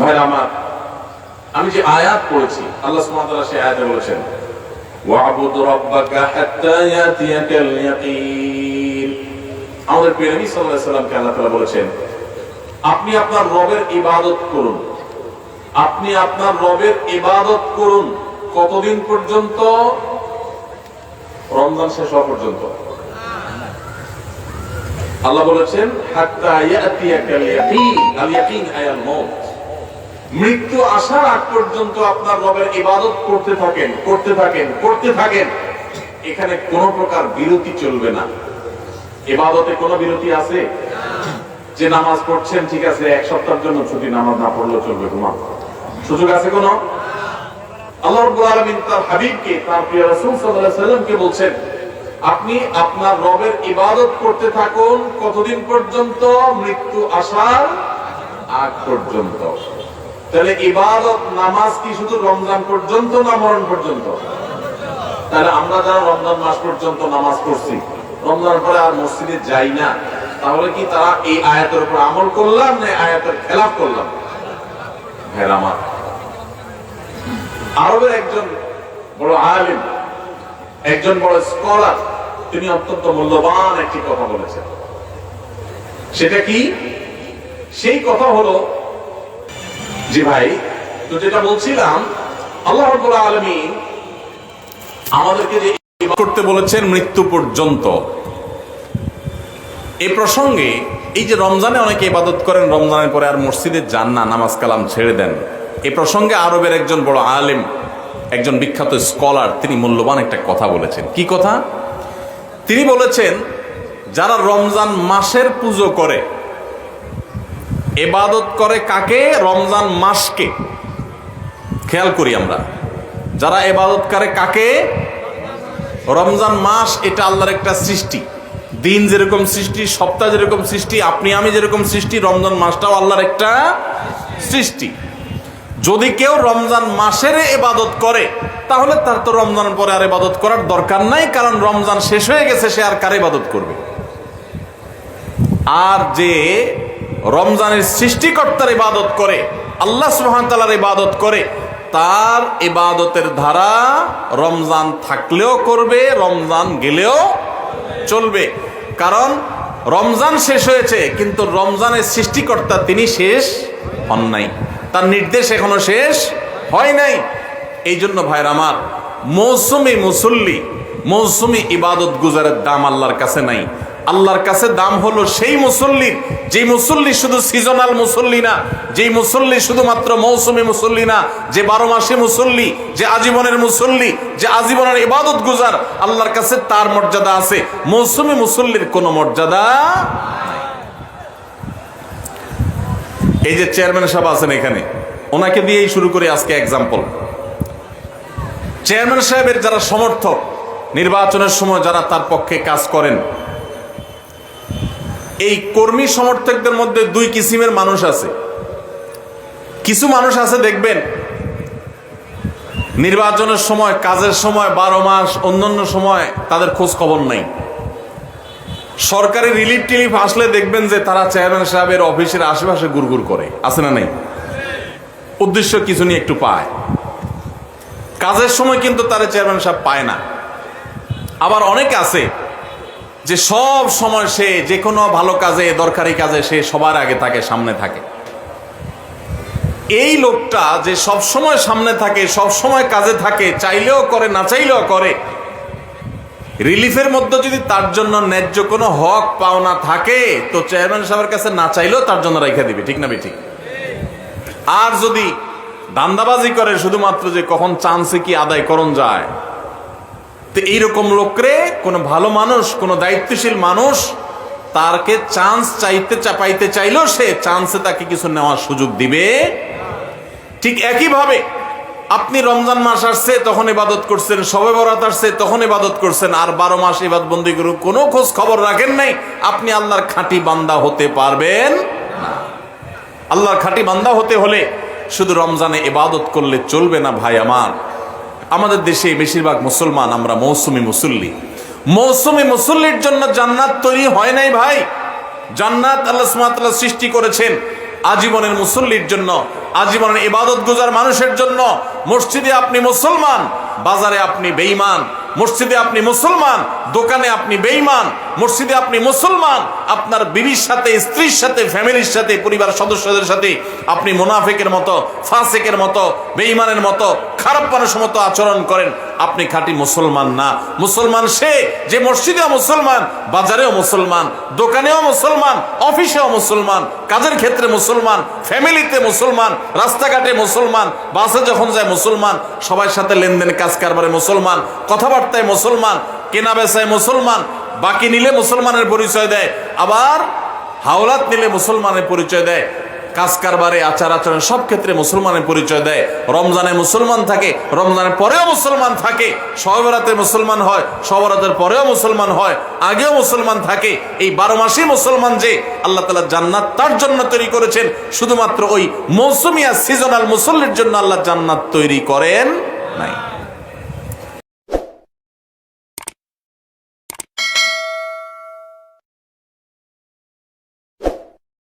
ভাইরা আমার, আমি যে আয়াত পড়েছি, আল্লাহ তাআলা সেই আয়াতে বলেছেন, ওয়াবুদ রাব্বাকা হাত্তা ইয়াতিয়াকাল ইয়াকিন। আমাদের সাল্লাল্লাহু আলাইহি বলেছেন, আপনি আপনার রবের ইবাদত করুন। আপনি আপনার রবের ইবাদত করুন। কতদিন পর্যন্ত? রমজান শেষ হওয়া পর্যন্ত। আল্লাহ বলেছেন, হাত্তা ইয়াতিয়াকাল ইয়াকিন। আল ইয়াকিন আয়াল মউত মৃত্যু আসার আগ পর্যন্ত আপনার রবের ইবাদত করতে থাকেন করতে থাকেন করতে থাকেন। এখানে কোনো প্রকার বিরতি চলবে না। ইবাদতে কোনো বিরতি আছে? যে নামাজ পড়ছেন, ঠিক আছে, এক সপ্তাহের জন্য ছুটি, নামাজ না পড়লেও চলবে ঘুমা সুযোগ আছে কোনো? আল্লাহ আপনি আপনার রবের ইবাদত করতে থাকুন কতদিন পর্যন্ত? মৃত্যু আসার আগ পর্যন্ত। তাহলে ইবাদত, নামাজ কি শুধু রমজান পর্যন্ত না মরণ পর্যন্ত? তাহলে আমরা যারা রমজান মাস পর্যন্ত নামাজ পড়ছি রমজান পরে আর মসজিদে যাই না, তাহলে কি তারা এই আয়াতের উপর আমল করলাম না আয়াতের খেলাফ করলাম? হ্যাঁ আরবের একজন বড় আলিম, একজন বড় স্কলার, তিনি অত্যন্ত মূল্যবান একটি কথা বলেছেন। সেটা কি? সেই কথা হলো জি ভাই। তো যেটা বলছিলাম, আল্লাহ রাব্বুল আলামিন আমাদেরকে যে করতে বলেছেন মৃত্যু পর্যন্ত। এই প্রসঙ্গে এই যে রমজানে অনেকে ইবাদত করেন, রমজানের পরে আর মসজিদে যান না, নামাজ কালাম ছেড়ে দেন। এই প্রসঙ্গে আরবের একজন বড় আলেম, একজন বিখ্যাত স্কলার, তিনি মূল্যবান একটা কথা বলেছেন। কি কথা? তিনি বলেছেন, যারা রমজান মাসের পুজো করে এবাদত করে কাকে? রমজান মাসকে। খেয়াল করি আমরা। যারা এবাদত করে কাকে? রমজান মাস এটা আল্লাহর একটা সৃষ্টি। দিন যেরকম সৃষ্টি, সপ্তাহ যেরকম সৃষ্টি, আপনি আমি যেরকম সৃষ্টি, রমজান মাসটাও আল্লাহর একটা সৃষ্টি। যদি কেউ রমজান মাসের এবাদত করে, তাহলে তার তো রমজান পরে আর এবাদত করার দরকার নাই, কারণ রমজান শেষ হয়ে গেছে, সে আর কার ইবাদত করবে? আর যে রমজানের সৃষ্টিকর্তার ইবাদত করে, আল্লাহ সুহামতালার ইবাদত করে, তার ইবাদতের ধারা রমজান থাকলেও করবে, রমজান গেলেও চলবে। কারণ রমজান শেষ হয়েছে, কিন্তু রমজানের সৃষ্টিকর্তা তিনি শেষ হন নাই। তার নির্দেশ এখনও শেষ হয় নাই। এই জন্য ভাইয়ের আমার, মৌসুমি মুসল্লি, মৌসুমি ইবাদত গুজারের দাম আল্লাহর কাছে নাই। আল্লাহর কাছে দাম হলো সেই মুসল্লির যে মুসল্লি শুধু সিজনাল মুসল্লি না, যেই মুসল্লি শুধুমাত্র মৌসুমি মুসল্লি না, যে বারো মাসে মুসল্লি, যে আজীবনের মুসল্লি, যে আজীবনের ইবাদত গুজার, আল্লাহর কাছে তার মর্যাদা আছে। মৌসুমি মুসল্লির কোনো মর্যাদা এই যে চেয়ারম্যান সাহেব আছেন এখানে, ওনাকে দিয়েই শুরু করি আজকে এক্সাম্পল চেয়ারম্যান সাহেবের যারা সমর্থক, নির্বাচনের সময় যারা তার পক্ষে কাজ করেন এই কর্মী সমর্থকদের মধ্যে দুই কিসিমের মানুষ আছে। কিছু মানুষ আছে, দেখবেন, নির্বাচনের সময়, কাজের সময়, বারো মাস, অন্যান্য সময় তাদের খোঁজ খবর নাই। সরকারি রিলিফ টিলিফ আসলে দেখবেন যে তারা চেয়ারম্যান সাহেবের অফিসের আশেপাশে গুড়গুড় করে। আছে না নেই? উদ্দেশ্য কিছু নিয়ে একটু পায়। কাজের সময় কিন্তু তারা চেয়ারম্যান সাহেব পায় না। আবার অনেকে আছে যে সব সময় সে যে কোনো ভালো কাজে, দরকারি কাজে সে সবার আগে থাকে সামনে থাকে। এই লোকটা যে সব সময় সামনে থাকে, সব সময় কাজে থাকে, চাইলেও করে, না চাইলেও করে, রিলিফের মধ্যে যদি তার জন্য ন্যায্য কোনো হক, পাওনা থাকে, তো চেয়ারম্যান সাহেবের কাছে না চাইলেও তার জন্য রেখে দিবে, ঠিক না ঠিক আর যদি দান্দাবাজি করে, শুধুমাত্র যে কখন চান্সে কি আদায় করণ যায় তো এইরকম লোকরে কোনো ভালো মানুষ, কোনো দায়িত্বশীল মানুষ, তারকে চান্স চাইতে চাপাইতে চাইলেও সে চান্সে তাকে কিছু নেওয়ার সুযোগ দিবে ঠিক একইভাবে আপনি রমজান মাস আসছে, তখন ইবাদত করছেন সবে বরাত আসছে, তখন ইবাদত করছেন, আর বারো মাস ইবাদ বন্দি করে কোনো খোঁজ খবর রাখেন নাই, আপনি আল্লাহর খাঁটি বান্দা হতে পারবেন। আল্লাহর খাঁটি বান্দা হতে হলে শুধু রমজানে ইবাদত করলে চলবে না, ভাই আমার আমাদের দেশে বেশিরভাগ মুসলমান আমরা মৌসুমি মুসল্লি। মৌসুমি মুসল্লির জন্য জান্নাত তৈরি হয় নাই ভাই। জান্নাত আল্লাহ সুবহানাহু সৃষ্টি করেছেন আজীবনের মুসল্লির জন্য, আজীবনের ইবাদত গুজার মানুষের জন্য। মসজিদে আপনি মুসলমান, বাজারে আপনি বেঈমান মসজিদে আপনি মুসলমান, দোকানে আপনি বেইমান মসজিদে আপনি মুসলমান, আপনার বিবির সাথে, স্ত্রীর সাথে, ফ্যামিলির সাথে, পরিবার সদস্যদের সাথে আপনি মোনাফেকের মতো, ফাঁসেকের মতো বেইমানের মতো, খারাপ মানুষের মতো আচরণ করেন। আপনি খাঁটি মুসলমান না। মুসলমান সে যে মসজিদেও মুসলমান, বাজারেও মুসলমান, দোকানেও মুসলমান, অফিসেও মুসলমান, কাজের ক্ষেত্রে মুসলমান, ফ্যামিলিতে মুসলমান, রাস্তাঘাটে মুসলমান, বাসে যখন যায় মুসলমান, সবার সাথে লেনদেন, কাজ কারবারে মুসলমান, কথাবার্তায় মুসলমান, কেনা বেচায় মুসলমান, বাকি নিলে মুসলমানের পরিচয় দেয়, আবার হাওলাত নিলে মুসলমানের পরিচয় দেয়। কাজ কারবারে, আচার আচরণ সব ক্ষেত্রে মুসলমানের পরিচয় দেয়। রমজানে মুসলমান থাকে, রমজানের পরেও মুসলমান থাকে। সবরাতে মুসলমান হয় সবরাতের পরেও মুসলমান হয়, আগেও মুসলমান থাকে। এই বারো মাসে মুসলমান যে আল্লাহ তালা জান্নাত তার জন্য তৈরি করেছেন, শুধুমাত্র ওই মৌসুমিয়া সিজনাল মুসল্লির জন্য আল্লাহ জান্নাত তৈরি করেন নাই।